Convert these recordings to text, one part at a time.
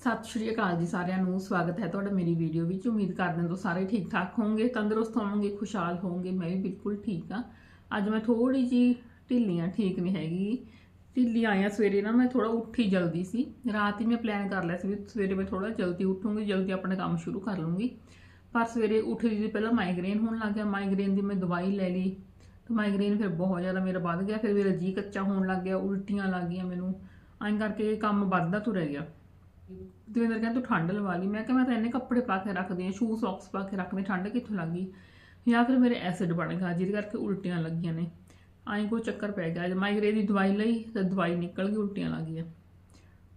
ਸਤਿ ਸ਼੍ਰੀ ਅਕਾਲ ਜੀ ਸਾਰਿਆਂ ਨੂੰ, ਸਵਾਗਤ ਹੈ ਤੁਹਾਡਾ ਮੇਰੀ ਵੀਡੀਓ ਵਿੱਚ। ਉਮੀਦ ਕਰਦੇ ਹਾਂ ਤੁਸੀਂ ਸਾਰੇ ਠੀਕ ਠਾਕ ਹੋਵੋਗੇ, ਤੰਦਰੁਸਤ ਹੋਵੋਗੇ, ਖੁਸ਼ਹਾਲ ਹੋਵੋਗੇ, ਮੈਂ ਵੀ ਬਿਲਕੁਲ ਠੀਕ ਆ ਅੱਜ ਮੈਂ ਥੋੜੀ ਜੀ ਢਿੱਲੀ ਆ ਠੀਕ ਨਹੀਂ ਹੈਗੀ। ਢਿੱਲੀ ਆਇਆ ਸਵੇਰੇ ਨਾ, ਮੈਂ ਥੋੜਾ ਉੱਠੀ ਜਲਦੀ ਸੀ। ਰਾਤ ਹੀ ਮੈਂ ਪਲਾਨ ਕਰ ਲਿਆ ਸੀ ਵੀ ਸਵੇਰੇ ਮੈਂ ਥੋੜਾ ਜਲਦੀ ਉੱਠੂੰਗੀ, ਜਲਦੀ ਆਪਣਾ ਕੰਮ ਸ਼ੁਰੂ ਕਰ ਲੂੰਗੀ। ਪਰ ਸਵੇਰੇ ਉੱਠਦੀ ਸੀ, ਪਹਿਲਾਂ ਮਾਈਗ੍ਰੇਨ ਹੋਣ ਲੱਗ ਗਿਆ। ਮਾਈਗ੍ਰੇਨ ਦੀ ਮੈਂ ਦਵਾਈ ਲੈ ਲਈ। ਤੇ ਮਾਈਗ੍ਰੇਨ ਫਿਰ ਬਹੁਤ ਜ਼ਿਆਦਾ ਮੇਰਾ ਵੱਧ ਗਿਆ। ਫਿਰ ਮੇਰਾ ਜੀ ਕੱਚਾ ਹੋਣ ਲੱਗ ਗਿਆ, ਉਲਟੀਆਂ ਲੱਗ ਗਈਆਂ ਮੈਨੂੰ। ਐਂ ਕਰਕੇ ਕੰਮ ਵੱਧਦਾ ਤੁਰ ਗਿਆ। ਦਵਿੰਦਰ ਕਹਿੰਦਾ ਤੂੰ ਠੰਡ ਲਵਾ ਲਈ। ਮੈਂ ਕਿਹਾ ਮੈਂ ਤਾਂ ਇੰਨੇ ਕੱਪੜੇ ਪਾ ਕੇ ਰੱਖਦੀ ਆ ਸ਼ੂ ਸੌਕਸ ਪਾ ਕੇ ਰੱਖਦੀ ਠੰਡ ਕਿੱਥੋਂ ਲੱਗੀ ਜਾਂ ਫਿਰ ਮੇਰੇ ਐਸਿਡ ਬਣ ਗਿਆ, ਜਿਹਦੇ ਕਰਕੇ ਉਲਟੀਆਂ ਲੱਗੀਆਂ ਨੇ। ਆਈ ਕੋਈ ਚੱਕਰ ਪੈ ਗਿਆ ਮਾਈਗ੍ਰੇਨ ਦੀ ਦਵਾਈ ਲਈ, ਤੇ ਦਵਾਈ ਨਿਕਲ ਗਈ, ਉਲਟੀਆਂ ਲੱਗ ਗਈਆਂ।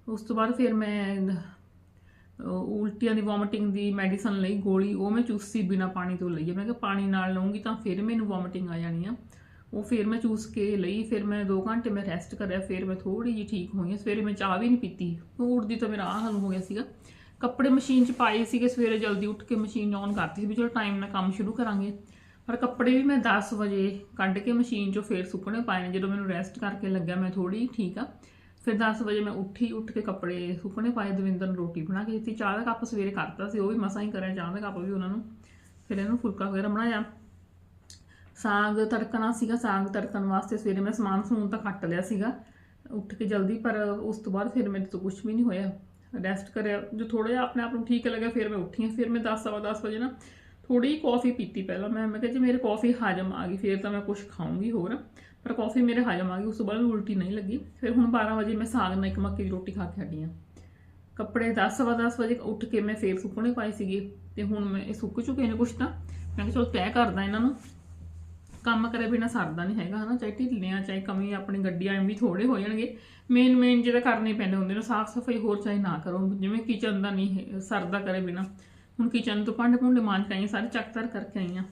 ਉਸ ਤੋਂ ਬਾਅਦ ਫਿਰ ਮੈਂ ਉਲਟੀਆਂ ਦੀ ਵੋਮਿਟਿੰਗ ਦੀ ਮੈਡੀਸਨ ਲਈ ਗੋਲੀ, ਉਹ ਮੈਂ ਚੂਸੀ ਬਿਨਾ ਪਾਣੀ ਤੋਂ ਲਈ ਮੈਂ ਕਿਹਾ ਪਾਣੀ ਨਾਲ ਲਵਾਂਗੀ ਤਾਂ ਫਿਰ ਮੈਨੂੰ ਵੋਮਿਟਿੰਗ ਆ ਜਾਣੀ ਆ। ਉਹ ਫਿਰ ਮੈਂ ਚੂਸ ਕੇ ਲਈ, ਫਿਰ ਮੈਂ 2 ਘੰਟੇ ਮੈਂ ਰੈਸਟ ਕਰਿਆ, ਫਿਰ ਮੈਂ ਥੋੜੀ ਜਿਹੀ ਠੀਕ ਹੋਈ ਹਾਂ, ਸਵੇਰੇ ਮੈਂ ਚਾਹ ਵੀ ਨਹੀਂ ਪੀਤੀ। ਉੱਠਦੀ ਤਾਂ ਮੇਰਾ ਆਹ ਹਾਲ ਹੋ ਗਿਆ ਸੀਗਾ। ਕੱਪੜੇ ਮਸ਼ੀਨ 'ਚ ਪਾਏ ਸੀਗੇ, ਸਵੇਰੇ ਜਲਦੀ ਉੱਠ ਕੇ ਮਸ਼ੀਨ ਔਨ ਕਰਤੀ ਸੀ ਵੀ ਚਲੋ ਟਾਈਮ ਨਾਲ ਕੰਮ ਸ਼ੁਰੂ ਕਰਾਂਗੇ। ਪਰ ਕੱਪੜੇ ਵੀ ਮੈਂ 10 ਵਜੇ ਕੱਢ ਕੇ ਮਸ਼ੀਨ 'ਚੋਂ ਫੇਰ ਸੁੱਕਣੇ ਪਾਏ ਨੇ, ਜਦੋਂ ਮੈਨੂੰ ਰੈਸਟ ਕਰਕੇ ਲੱਗਿਆ ਮੈਂ ਥੋੜੀ ਠੀਕ ਆ ਫਿਰ 10 ਵਜੇ ਮੈਂ ਉੱਠੀ, ਉੱਠ ਕੇ ਕੱਪੜੇ ਸੁੱਕਣੇ ਪਾਏ, ਦਵਿੰਦਰ ਨੂੰ ਰੋਟੀ ਬਣਾ ਕੇ ਦਿੱਤੀ। ਚਾਹ ਦਾ ਕੱਪ ਸਵੇਰੇ ਕਰਤਾ ਸੀ, ਉਹ ਵੀ ਮਸਾਂ ਹੀ ਕਰਿਆ, ਚਾਹ ਦਾ ਕੱਪ ਵੀ ਉਹਨਾਂ ਨੂੰ। ਫਿਰ ਇਹਨੂੰ ਫੁਲਕਾ ਵਗੈਰਾ ਬਣਾਇਆ। ਸਾਗ ਤੜਕਣਾ ਸੀਗਾ, ਸਾਗ ਤੜਕਣ ਵਾਸਤੇ ਸਵੇਰੇ ਮੈਂ ਸਮਾਨ ਸਮੂਨ ਤਾਂ ਕੱਟ ਲਿਆ ਸੀਗਾ। ਉੱਠ ਕੇ ਜਲਦੀ, ਪਰ ਉਸ ਤੋਂ ਬਾਅਦ ਫਿਰ ਮੇਰੇ ਤੋਂ ਕੁਝ ਵੀ ਨਹੀਂ ਹੋਇਆ। ਰੈਸਟ ਕਰਿਆ, ਜੋ ਥੋੜਾ ਜਿਹਾ ਆਪਣੇ ਆਪ ਨੂੰ ਠੀਕ ਲੱਗਿਆ, ਫਿਰ ਮੈਂ ਉੱਠੀ ਹਾਂ। ਫਿਰ ਮੈਂ 10 ਸਵਾ 10 ਵਜੇ ਨਾ ਥੋੜੀ ਕਾਫੀ ਪੀਤੀ ਪਹਿਲਾਂ। ਮੈਂ ਮੈਂ ਕਿਹਾ ਜੇ ਮੇਰੇ ਕਾਫੀ ਹਾਜ਼ਮ ਆ ਗਈ, ਫਿਰ ਤਾਂ ਮੈਂ ਕੁਝ ਖਾਊਂਗੀ ਹੋਰ। ਪਰ ਕਾਫੀ ਮੇਰੇ ਹਾਜ਼ਮ ਆ ਗਈ, ਉਸ ਤੋਂ ਬਾਅਦ ਮੈਨੂੰ ਉਲਟੀ ਨਹੀਂ ਲੱਗੀ। ਫਿਰ ਹੁਣ 12 ਵਜੇ ਮੈਂ ਸਾਗ ਨਾਲ ਇੱਕ ਮੱਕੀ ਦੀ ਰੋਟੀ ਖਾ ਕੇ ਹਟੀ ਹਾਂ। ਕੱਪੜੇ 10 ਸਵਾ 10 ਵਜੇ ਉੱਠ ਕੇ ਮੈਂ ਫੇਰ ਸੁੱਕਣੇ ਪਾਏ ਸੀਗੇ। ਤੇ ਹੁਣ ਮੈਂ ਇਹ ਸੁੱਕ ਚੁੱਕੇ ਨੇ ਕੁਛ ਤਾਂ। ਮੈਂ ਕਿਹਾ ਚਲੋ ਤੈਅ ਕਰਦਾ ਇਹਨਾਂ ਨੂੰ। ਕੰਮ ਕਰੇ ਬਿਨਾ ਸਰਦਾ ਨਹੀਂ ਹੈਗਾ ਹਨਾ? ਚਾਹੇ ਢਿੱਲਿਆਂ ਚਾਹੇ ਕਮੀ ਆਪਣੀ ਗੱਡੀਆਂ ਐਵੇਂ ਵੀ ਥੋੜੇ ਹੋ ਜਾਣਗੇ। ਮੇਨ ਮੇਨ ਜਿਹੜਾ ਕਰਨੇ ਪੈਂਦੇ ਹੁੰਦੇ ਨੇ ਸਾਫ਼ ਸਫ਼ਾਈ ਹੋਰ ਚਾਹੇ ਨਾ ਕਰੋ। ਜਿਵੇਂ ਕਿਚਨ ਦਾ ਨਹੀਂ ਸਰਦਾ ਕਰੇ ਬਿਨਾ। ਹੁਣ ਕਿਚਨ ਤੋਂ ਭਾਂਡੇ ਭੁੰਡੇ ਮਾਂਜ ਕੇ ਆਈ ਸਾਰੇ ਚੱਕ-ਤਰ ਕਰਕੇ ਆਈ ਹਾਂ